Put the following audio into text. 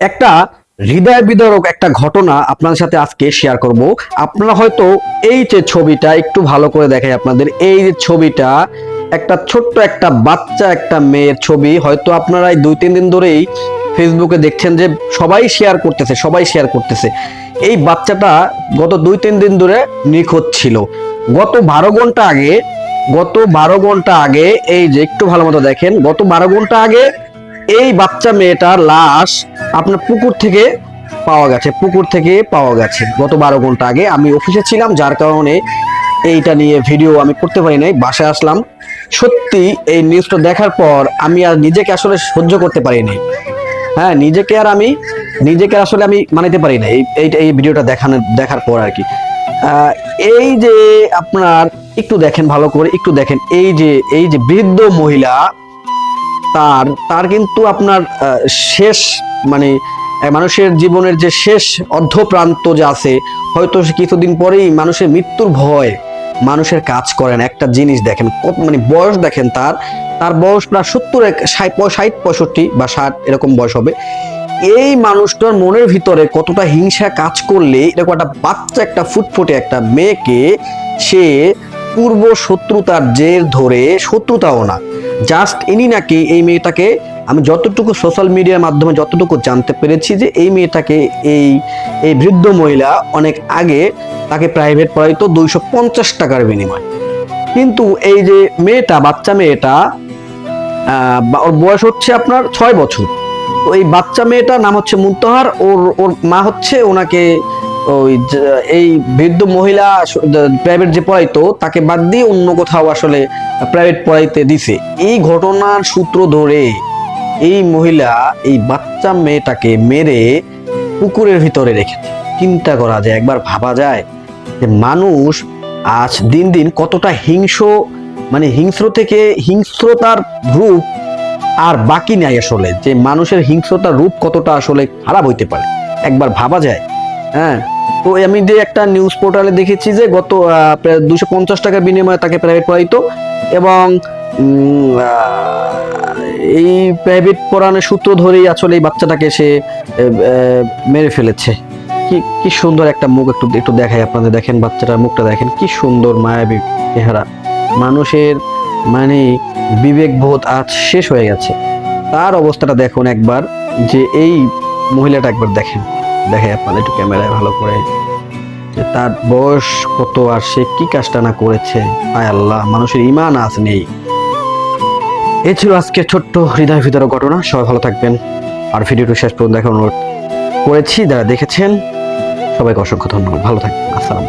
একটা হৃদয় বিদারক একটা ঘটনা আপনাদের সাথে আজকে শেয়ার করব। আপনারা হয়তো এই যে ছবিটা একটু ভালো করে দেখাই আপনাদের। এই যে ছবিটা, একটা ছোট্ট একটা বাচ্চা একটা মেয়ের ছবি। হয়তো আপনারা দুই, তিন দিন ধরেই ফেসবুকে দেখছেন যে সবাই শেয়ার করতেছে, সবাই শেয়ার করতেছে। এই বাচ্চাটা গত দুই, তিন দিন ধরে নিখোঁজ ছিল। গত বারো ঘণ্টা আগে, গত বারো ঘণ্টা আগে, এই যে একটু ভালো মতো দেখেন, গত বারো ঘণ্টা আগে এই বাচ্চা মেয়েটার লাশ আপনার পুকুর থেকে পাওয়া গেছে, পুকুর থেকে পাওয়া গেছে। গত বারো ঘণ্টা আগে আমি অফিসে ছিলাম, যার কারণে এইটা নিয়ে ভিডিও আমি করতে পারি নাই, বাসায় আসলাম। সত্যি এই নিউজটা দেখার পর আমি আর নিজেকে আসলে সহ্য করতে পারিনি। হ্যাঁ নিজেকে আর আমি, নিজেকে আসলে আমি মানাতে পারি না এই এই ভিডিওটা দেখানোর দেখার পর আর কি। এই যে আপনার, একটু দেখেন ভালো করে, একটু দেখেন, এই যে এই যে বৃদ্ধ মহিলা তার তার কিন্তু আপনার শেষ মানে মানুষের জীবনের যে শেষ অর্ধপ্রান্ত যে আছে, হয়তো কিছুদিন পরেই মানুষের মৃত্যুর ভয়, মানুষের কাজ করেন। একটা জিনিস দেখেন, কত মানে বয়স দেখেন তার তার বয়স প্রায় সত্তর ষাট পঁয়ষট্টি বা ষাট, এরকম বয়স হবে। এই মানুষটার মনের ভিতরে কতটা হিংসা কাজ করলে, এরকম একটা বাচ্চা, একটা ফুটফুটে একটা মেয়েকে সে পূর্ব শত্রুতার জের ধরে শত্রুতাও না। জাস্ট ইনি নাকি এই মেয়েটাকে, আমি যতটুকু সোশ্যাল মিডিয়ার মাধ্যমে যতটুকু জানতে পেরেছি যে এই মেয়েটাকে এই এই বৃদ্ধ মহিলা অনেক আগে তাকে প্রাইভেট পড়াইতো দুইশো পঞ্চাশ টাকার বিনিময়। কিন্তু এই যে মেয়েটা, বাচ্চা মেয়েটা ওর বয়স হচ্ছে আপনার ছয় বছর। তো এই বাচ্চা মেয়েটার নাম হচ্ছে মুন্তহার, ওর ওর মা হচ্ছে ওনাকে ওই এই বৃদ্ধ মহিলা প্রাইভেট যে পড়াইতো, তাকে বাদ দিয়ে অন্য কোথাও আসলে প্রাইভেট পড়াইতে দিছে। এই ঘটনার সূত্র ধরে এই মহিলা এই বাচ্চা মেয়েটাকে মেরে পুকুরের ভিতরে রেখেছে। চিন্তা করা যায়, একবার ভাবা যায় যে মানুষ আজ দিন দিন কতটা হিংস মানে হিংস্র থেকে, হিংস্রতার রূপ আর বাকি নাই আসলে। যে মানুষের হিংস্রতার রূপ কতটা আসলে খারাপ হইতে পারে। একবার ভাবা যায়। হ্যাঁ। তো আমি যে একটা নিউজ পোর্টালে দেখেছি যে গত দুশো পঞ্চাশ টাকার বিনিময়ে তাকে প্রাইভেট পড়াইতো এবং এই প্রাইভেট পড়ানোর সূত্র ধরেই আসলে এই বাচ্চাটাকে সে মেরে ফেলেছে। কি কি সুন্দর একটা মুখ একটু একটু দেখাই আপনাদের, দেখেন বাচ্চাটার মুখটা, দেখেন কি সুন্দর মায়াবী চেহারা। মানুষের মানে বিবেকবোধ আজ শেষ হয়ে গেছে। তার অবস্থাটা দেখুন একবার, যে এই মহিলাটা একবার দেখেন। দেখে আপনাদের একটু ক্যামেরায় ভালো করে যে তার বয়স কত আর সে কি কাজটা না করেছে। আয় আল্লাহ, মানুষের ইমান আজ নেই। এ ছিল আজকে ছোট্ট হৃদয় ভিতরে ঘটনা। সবাই ভালো থাকবেন। আর ভিডিওটি শেষ পর্যন্ত দেখার অনুরোধ করেছি। যারা দেখেছেন, সবাইকে অসংখ্য ধন্যবাদ। ভালো থাকবেন। আসসালাম